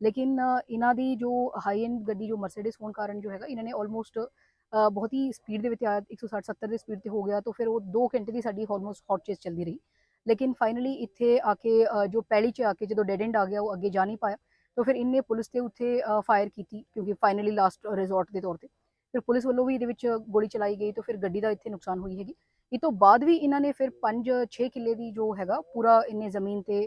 ਲੇਕਿਨ ਇਹਨਾਂ ਦੀ ਜੋ ਹਾਈ ਐਂਡ ਗੱਡੀ, ਜੋ ਮਰਸੀਡੀਜ਼ ਹੋਣ ਕਾਰਨ ਜੋ ਹੈਗਾ, ਇਹਨਾਂ ਨੇ ਆਲਮੋਸਟ ਬਹੁਤ ਹੀ ਸਪੀਡ ਦੇ ਵਿੱਚ ਆ 160 70 ਦੀ ਸਪੀਡ ਤੇ ਹੋ ਗਿਆ, ਤਾਂ ਫਿਰ ਉਹ 2 ਘੰਟੇ ਦੀ ਸਾਡੀ ਆਲਮੋਸਟ ਹੌਟ ਚੇਸ ਚੱਲਦੀ ਰਹੀ। ਲੇਕਿਨ ਫਾਈਨਲੀ ਇੱਥੇ ਆ ਕੇ ਜੋ ਪਹਿਲੀ 'ਚ ਆ ਕੇ ਜਦੋਂ ਡੈਡ ਐਂਡ ਆ ਗਿਆ, ਉਹ ਅੱਗੇ ਜਾ ਨਹੀਂ ਪਾਇਆ, ਤਾਂ ਫਿਰ ਇਹਨੇ ਪੁਲਿਸ 'ਤੇ ਉੱਥੇ ਫਾਇਰ ਕੀਤੀ, ਕਿਉਂਕਿ ਫਾਈਨਲੀ ਲਾਸਟ ਰਿਜ਼ੋਰਟ ਦੇ ਤੌਰ ਤੇ। ਫਿਰ ਪੁਲਿਸ ਵੱਲੋਂ ਵੀ ਇਹਦੇ ਵਿੱਚ ਗੋਲੀ ਚਲਾਈ ਗਈ, ਤਾਂ ਫਿਰ ਗੱਡੀ ਦਾ ਇੱਥੇ ਨੁਕਸਾਨ ਹੋਈ ਹੈਗੀ। ਇਹ ਤੋਂ ਬਾਅਦ ਵੀ ਇਹਨਾਂ ਨੇ ਫਿਰ 5-6 ਕਿੱਲੇ ਦੀ ਜੋ ਹੈਗਾ, ਪੂਰਾ ਇੰਨੇ ਜ਼ਮੀਨ ਤੇ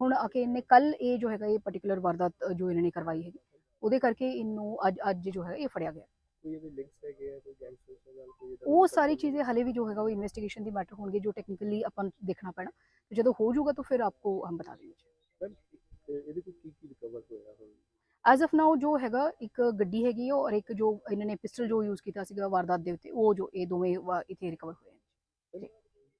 ਹੁਣ ਆ ਕੇ ਇਹਨੇ ਕੱਲ ਇਹ ਜੋ ਹੈਗਾ ਇਹ ਪਾਰਟਿਕੂਲਰ ਵਾਰਦਾਤ ਜੋ ਇਹਨਾਂ ਨੇ ਕਰਵਾਈ ਹੈਗੀ ਉਹਦੇ ਕਰਕੇ ਇਹਨੂੰ ਅੱਜ ਅੱਜ ਜੋ ਹੈ ਇਹ ਫੜਿਆ ਗਿਆ। ਕੋਈ ਇਹਦੇ ਲਿੰਕਸ ਹੈਗੇ ਆ ਕੋਈ ਗੈਂਗਸਟਰਸ ਨਾਲ ਕੋਈ ਉਹ ਸਾਰੀ ਚੀਜ਼ें ਹਲੇ ਵੀ ਜੋ ਹੈਗਾ ਉਹ ਇਨਵੈਸਟੀਗੇਸ਼ਨ ਦੀ ਮੈਟਰ ਹੋਣਗੇ ਜੋ ਟੈਕਨੀਕਲੀ ਆਪਾਂ ਦੇਖਣਾ ਪੈਣਾ। ਤੇ ਜਦੋਂ ਹੋ ਜਾਊਗਾ ਤਾਂ ਫਿਰ ਆਪਕੋ ਹਮ ਬਤਾ ਮੈਮ ਇਹਦੇ ਕੋਲ ਕੀ ਕੀ ਰਿਕਵਰ ਹੋਇਆ ਹੁਣ? ਐਜ਼ ਆਫ ਨਾਓ ਜੋ ਹੈਗਾ ਇੱਕ ਗੱਡੀ ਹੈਗੀ ਔਰ ਇੱਕ ਜੋ ਇਹਨਾਂ ਨੇ ਪਿਸਟਲ ਜੋ ਯੂਜ਼ ਕੀਤਾ ਸੀਗਾ ਵਾਰਦਾਤ ਦੇ ਉੱਤੇ ਉਹ ਜੋ ਇਹ ਦੋਵੇਂ ਇੱਥੇ ਰਿਕਵਰ ਹੋਏ ਨੇ।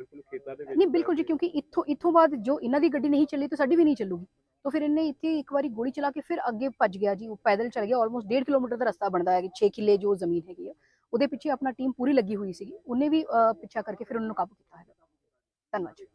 ਬਿਲਕੁਲ ਖੇਤਾਂ ਦੇ ਵਿੱਚ ਨਹੀਂ ਬਿਲਕੁਲ ਜੀ ਕਿਉਂਕਿ ਇੱਥੋਂ ਇੱਥੋਂ ਬਾਅਦ ਜੋ ਇਹਨਾਂ ਦੀ ਗੱਡੀ ਨਹੀਂ ਚੱਲੀ ਤਾਂ ਸਾਡੀ ਵੀ ਨਹੀਂ ਚੱਲੂਗੀ। ਤਾਂ ਫਿਰ ਇਹਨੇ ਇੱਥੇ ਇੱਕ ਵਾਰੀ ਗੋਲੀ ਚਲਾ ਕੇ ਫਿਰ ਅੱਗੇ ਭੱਜ ਗਿਆ ਜੀ ਉਹ ਪੈਦਲ ਚੱਲ ਗਿਆ ਆਲਮੋਸਟ 1.5 ਕਿਲੋਮੀਟਰ ਦਾ ਰਸਤਾ ਬਣਦਾ ਹੈ 6 ਕਿੱਲੇ ਜੋ ਜ਼ਮੀਨ ਹੈਗੀ ਆ। ਉਹਦੇ ਪਿੱਛੇ ਆਪਣਾ ਟੀਮ ਪੂਰੀ ਲੱਗੀ ਹੋਈ ਸੀਗੀ ਉਹਨੇ ਵੀ ਪਿੱਛਾ ਕਰਕੇ ਫਿਰ ਉਹਨਾਂ ਨੂੰ ਕਾਬੂ ਕੀਤਾ ਹੈ ਧੰਨਵਾਦ ਜੀ।